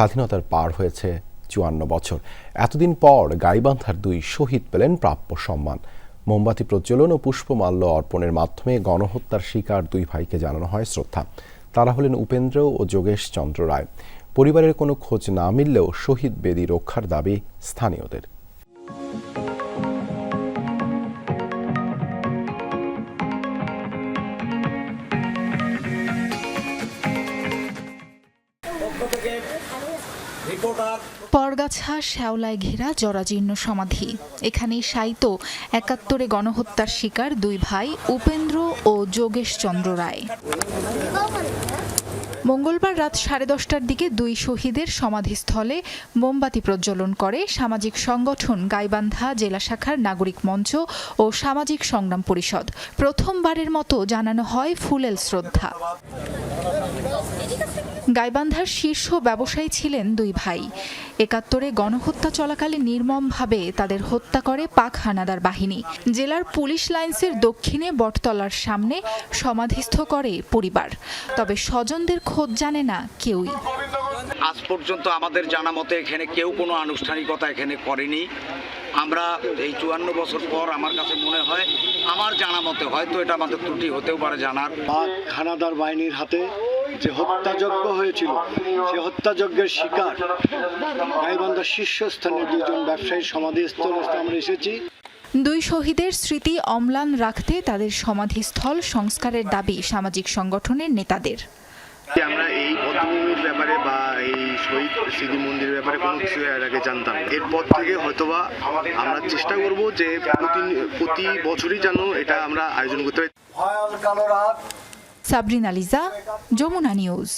স্বাধীনতার পার হয়েছে চুয়ান্ন বছর। এতদিন পর গাইবান্ধার দুই শহীদ পেলেন প্রাপ্য সম্মান। মোমবাতি প্রজ্বলন ও পুষ্পমাল্য অর্পণের মাধ্যমে গণহত্যার শিকার দুই ভাইকে জানানো হয় শ্রদ্ধা। তারা হলেন উপেন্দ্র ও যোগেশ চন্দ্র রায়। পরিবারের কোনো খোঁজ না মিললেও শহীদ বেদি রক্ষার দাবি স্থানীয়দের। পরগাছা শ্যাওলায় ঘেরা, জরাজীর্ণ সমাধি। এখানে শায়িত একাত্তরে গণহত্যার শিকার দুই ভাই উপেন্দ্র ও যোগেশচন্দ্র রায়। মঙ্গলবার রাত সাড়ে দশটার দিকে দুই শহীদের সমাধিস্থলে মোমবাতি প্রজ্বলন করে সামাজিক সংগঠন গাইবান্ধা জেলা শাখার নাগরিক মঞ্চ ও সামাজিক সংগ্রাম পরিষদ। প্রথমবারের মতো জানানো হয় ফুলেল শ্রদ্ধা। গাইবান্ধার শীর্ষ ব্যবসায়ী ছিলেন দুই ভাই। একাত্তরে গণহত্যা চলাকালে নির্মমভাবে তাদের হত্যা করে পাক হানাদার বাহিনী। জেলার পুলিশ লাইন্সের দক্ষিণে বটতলার সামনে সমাধিস্থ করে পরিবার। তবে স্বজনদের খোঁজ জানে না কেউই। আজ পর্যন্ত আমাদের জানা মতে এখানে কেউ কোনো আনুষ্ঠানিকতা এখানে করেনি। আমরা এই চুয়ান্ন বছর পর আমার কাছে মনে হয় আমার জানা মতে হয়তো এটা আমাদের ত্রুটি হতেও পারে জানার। পাক হানাদার বাহিনীর হাতে যে হত্যাযজ্ঞ হয়েছিল সে হত্যাযজ্ঞের শিকার। গাইবান্ধার শীর্ষস্থানে দুজন ব্যবসায়ী সমাধিস্থল আমরা এসেছি। দুই শহীদের স্মৃতি অম্লান রাখতে তাদের সমাধিস্থল সংস্কারের দাবি সামাজিক সংগঠনের নেতাদের। আমরা এই পদ্মভূমির ব্যাপারে বা এই শহীদ স্মৃতি মন্দিরের ব্যাপারে কোনো কিছু এর আগে জানতাম। এরপর থেকে হয়তোবা আমরা চেষ্টা করব যে প্রতি প্রতি বছরই যেন এটা আমরা আয়োজন করতে পারি। সাবরিন আলিজা যমুনা নিউজ